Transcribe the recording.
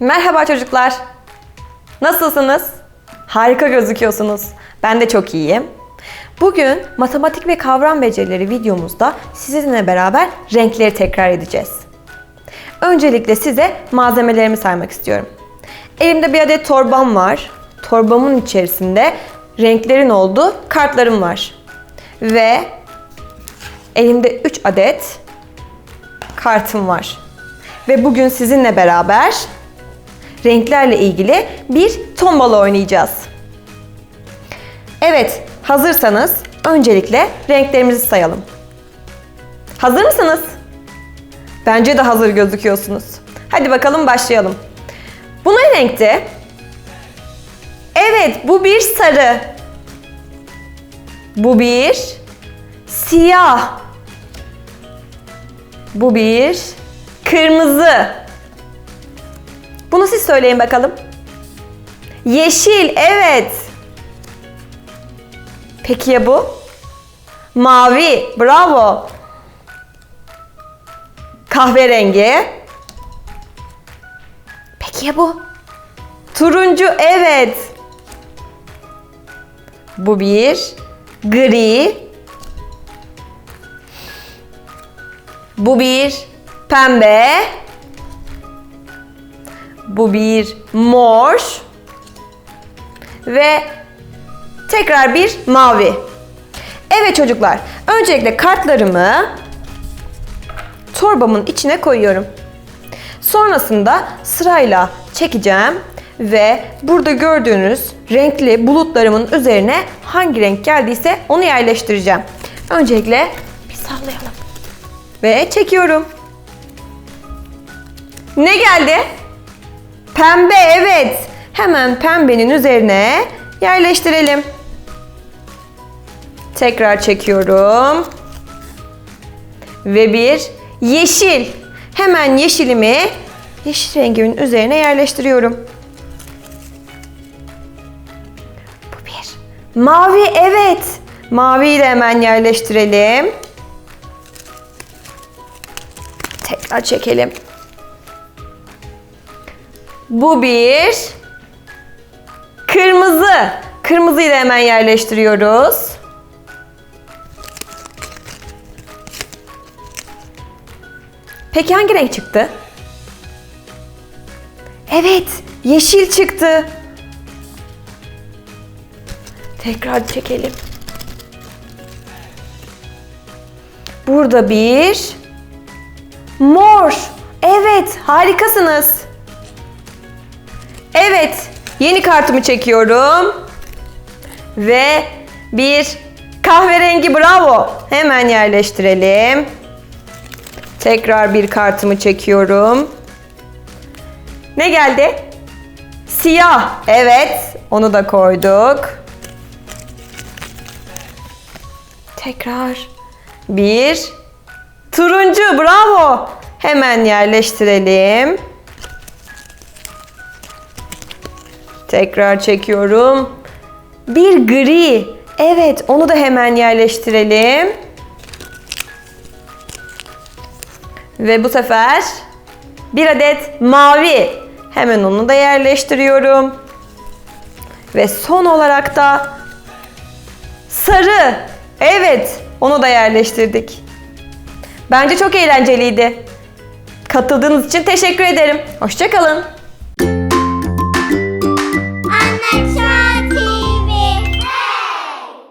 Merhaba çocuklar. Nasılsınız? Harika gözüküyorsunuz. Ben de çok iyiyim. Bugün matematik ve kavram becerileri videomuzda sizinle beraber renkleri tekrar edeceğiz. Öncelikle size malzemelerimi saymak istiyorum. Elimde bir adet torbam var. Torbamın içerisinde renklerin olduğu kartlarım var. Ve elimde 3 adet kartım var. Ve bugün sizinle beraber renklerle ilgili bir tombala oynayacağız. Evet, hazırsanız öncelikle renklerimizi sayalım. Hazır mısınız? Bence de hazır gözüküyorsunuz. Hadi bakalım başlayalım. Bu ne renkti? Evet, bu bir sarı. Bu bir siyah. Bu bir kırmızı. Bunu siz söyleyin bakalım. Yeşil, evet. Peki ya bu? Mavi, bravo. Kahverengi. Peki ya bu? Turuncu, evet. Bu bir gri. Bu bir pembe. Bu bir mor. Ve tekrar bir mavi. Evet çocuklar, öncelikle kartlarımı torbamın içine koyuyorum. Sonrasında sırayla çekeceğim ve burada gördüğünüz renkli bulutlarımın üzerine hangi renk geldiyse onu yerleştireceğim. Öncelikle bir sallayalım. Ve çekiyorum. Ne geldi? Pembe evet. Hemen pembenin üzerine yerleştirelim. Tekrar çekiyorum. Ve bir yeşil. Hemen yeşilimi yeşil rengimin üzerine yerleştiriyorum. Bu bir. Mavi evet. Maviyi de hemen yerleştirelim. Tekrar çekelim. Bu bir kırmızı. Kırmızıyı da hemen yerleştiriyoruz. Peki hangi renk çıktı? Evet, yeşil çıktı. Tekrar çekelim. Burada bir mor. Evet, harikasınız. Evet, yeni kartımı çekiyorum. Ve bir kahverengi bravo. Hemen yerleştirelim. Tekrar bir kartımı çekiyorum. Ne geldi? Siyah. Evet, onu da koyduk. Tekrar bir turuncu. Bravo. Hemen yerleştirelim. Tekrar çekiyorum. Bir gri. Evet, onu da hemen yerleştirelim. Ve bu sefer bir adet mavi. Hemen onu da yerleştiriyorum. Ve son olarak da sarı. Evet, onu da yerleştirdik. Bence çok eğlenceliydi. Katıldığınız için teşekkür ederim. Hoşçakalın.